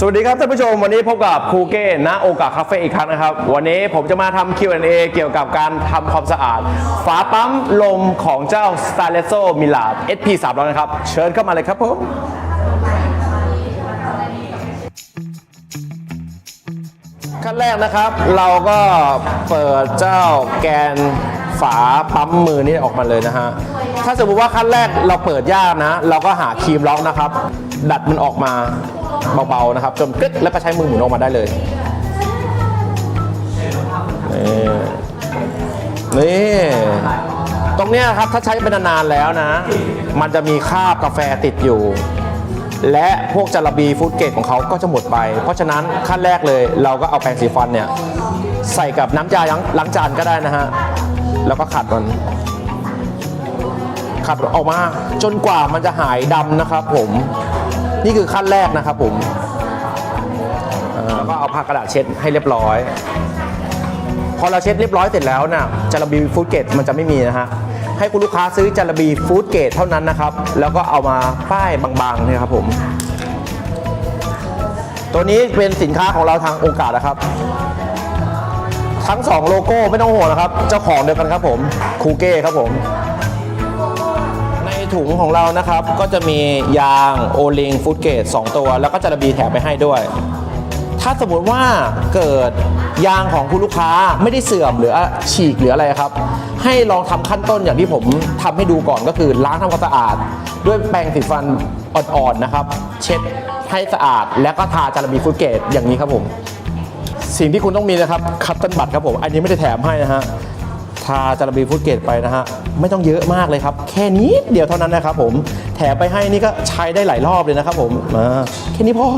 สวัสดีครับท่านผู้ชมวันนี้พบกับครูเก้ณโอกาสคาเฟ่อีกครั้งนะครับ วันนี้ผมจะมาทำ Q&A เกี่ยวกับการทำความสะอาด ฝาปั๊มลมของเจ้า s t a r l e s o m i l a SP 3 0 0นะครับ เชิญเข้ามาเลยครับผมขั้นแรกนะครับ เราก็เปิดเจ้าแกนฝาปั๊มมือนี้ออกมาเลยนะฮะ ถ้าสมมติว่าขั้นแรกเราเปิดยากนะ เราก็หาครีมล็อกนะครับ ดัดมันออกมาเบาๆนะครับ จนกึ๊กแล้วก็ใช้มือหมุนออกมาได้เลยนี่นี่ตรงเนี้ยครับถ้าใช้ไปนานๆแล้วนะ มันจะมีคราบกาแฟติดอยู่ และพวกจารบีฟูดเกรดของเขาก็จะหมดไป เพราะฉะนั้นขั้นแรกเลย เราก็เอาแปรงสีฟันเนี่ย ใส่กับน้ำยาล้างล้างจานก็ได้นะฮะ แล้วก็ขัดมันขัดออกมาจนกว่ามันจะหายดำนะครับผม นี่คือขั้นแรกนะครับผมแล้วก็เอาผ้ากระดาษเช็ดให้เรียบร้อย พอเราเช็ดเรียบร้อยเสร็จแล้วนะ่ะจาระบีฟูดเกรดมันจะไม่มีนะฮะให้คุณลูกค้าซื้อจาระบีฟูดเกรดเท่านั้นนะครับ แล้วก็เอามาป้ายบางๆเนี่ยครับผมตัวนี้เป็นสินค้าของเราทางโอกาสนะครับ ทั้ง 2 โลโก้ไม่ต้องห่วงนะครับ เจ้าของเดียวกันครับผม คูเก้ครับผม ถุงของเรานะครับ ก็จะมียางโอลิงฟูดเกรด2ตัว แล้วก็จาระบีแถมไปให้ด้วย ถ้าสมมติว่าเกิดยางของคุณลูกค้าไม่ได้เสื่อมหรือฉีกหรืออะไรครับ ให้ลองทำขั้นต้นอย่างที่ผมทำให้ดูก่อนก็คือล้างทำความสะอาด ด้วยแปรงสีฟันอ่อนๆนะครับ เช็ดให้สะอาด แล้วก็ทาจาระบีฟูดเกตอย่างนี้ครับผม สิ่งที่คุณต้องมีนะครับคัตเติลบัตครับผมอันนี้ไม่ได้แถมให้นะฮะ ทาจาระบีฟูดเกตไปนะฮะไม่ต้องเยอะมากเลยครับ แค่นี้เดียวเท่านั้นนะครับผมแถมไปให้นี่ก็ใช้ได้หลายรอบเลยนะครับผมอ่าแค่นี้พอ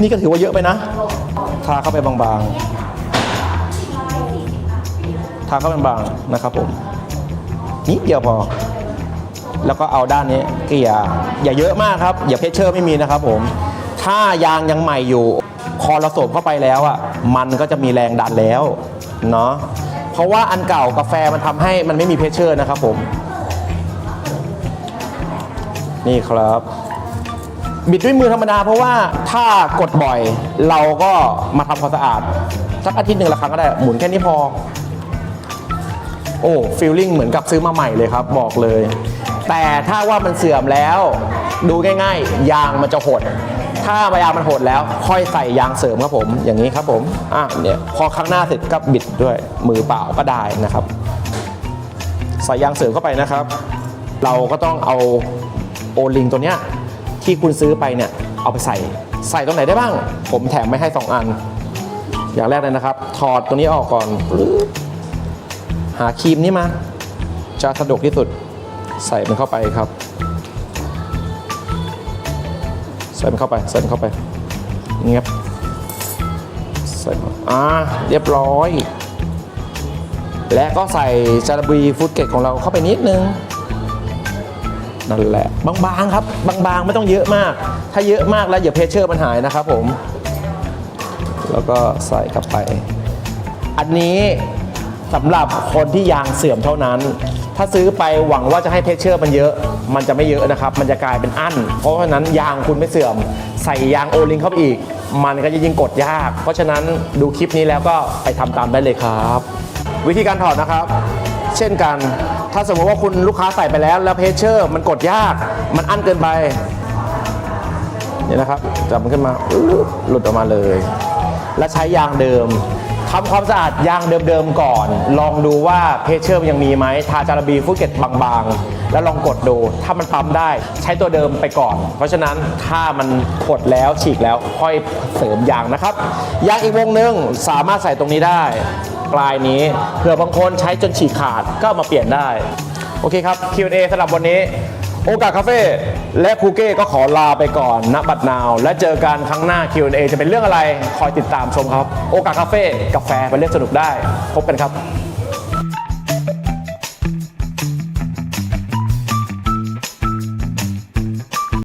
นี่ก็ถือว่าเยอะไปนะทาเข้าไปบางๆทาเข้าไปบางๆนะครับผมนิดเดียวพอ แล้วก็เอาด้านนี้เกลี่ยอย่าเยอะมากครับ อย่าเพชเชอร์ไม่มีนะครับผมถ้ายางยังใหม่อยู่ พอเราสวมเข้าไปแล้วอะมันก็จะมีแรงดันแล้วเนาะ เพราะว่าอันเก่ากาแฟมันทำให้มันไม่มีเพชเชอร์นะครับผม นี่ครับ บิดด้วยมือธรรมดาเพราะว่าถ้ากดบ่อยเราก็มาทำความสะอาด สักอาทิตย์หนึ่งละครั้งก็ได้ หมุนแค่นี้พอ โอ้ฟีลลิ่งเหมือนกับซื้อมาใหม่เลยครับ บอกเลย แต่ถ้าว่ามันเสื่อมแล้ว ดูง่ายๆ ยางมันจะหด ถ้ายางมันหดแล้วค่อยใส่ยางเสริมครับผมอย่างนี้ครับผมอะเนี่ยพอครั้งหน้าเสร็จก็บิดด้วยมือเปล่าก็ได้นะครับ ใส่ยางเสริมเข้าไปนะครับ เราก็ต้องเอาโอลิงตัวเนี้ยที่คุณซื้อไปเนี่ยเอาไปใส่ใส่ตรงไหนได้บ้าง ผมแถมไม่ให้ 2 อัน อย่างแรกเลยนะครับ ถอดตัวนี้ออกก่อนหาครีมนี้มาจะสะดวกที่สุดใส่มันเข้าไปครับ ส่มันเข้าไป ใส่มันเข้าไปเงียบใส่มาอ่าเรียบร้อย และก็ใส่จาระบีฟูดเกตของเราเข้าไปนิดนึงนั่นแหละบางๆครับ บางๆไม่ต้องเยอะมาก ถ้าเยอะมากแล้วอย่าเพชเชอร์มันหายนะครับผม แล้วก็ใส่เข้าไป อันนี้สำหรับคนที่ยางเสื่อมเท่านั้น ถ้าซื้อไปหวังว่าจะให้เพชเชอร์มันเยอะ มันจะไม่เยอะนะครับ มันจะกลายเป็นอั้น เพราะฉะนั้นยางคุณไม่เสื่อม ใส่ยางโอลิงเข้าไปอีก มันก็จะยิ่งกดยาก เพราะฉะนั้นดูคลิปนี้แล้วก็ไปทำตามได้เลยครับ วิธีการถอดนะครับ เช่นกัน ถ้าสมมติว่าคุณลูกค้าใส่ไปแล้ว แล้วเพชเชอร์มันกดยาก มันอั้นเกินไปเนี่ยนะครับจับมันขึ้นมาหลุดออกมาเลย และใช้ยางเดิม ทำความสะอาดยางเดิมๆก่อน ลองดูว่าเพชเชอร์มันยังมีไหมทาจาระบีฟูเก็ตบางๆ แล้วลองกดดู ถ้ามันปั๊มได้ใช้ตัวเดิมไปก่อน เพราะฉะนั้นถ้ามันกดแล้วฉีกแล้วค่อยเสริมยางนะครับ ยางอีกวงหนึ่งสามารถใส่ตรงนี้ได้ ปลายนี้เผื่อบางคนใช้จนฉีกขาดก็มาเปลี่ยนได้ โอเคครับ Q&A สำหรับวันนี้ โอกาสคาเฟ่และครูเก้ก็ขอลาไปก่อนณบัดนาว และเจอกันครั้งหน้า Q&A จะเป็นเรื่องอะไรคอยติดตามชมครับ โอกาสคาเฟ่กาแฟเป็นเรื่องสนุกได้ พบกันครับ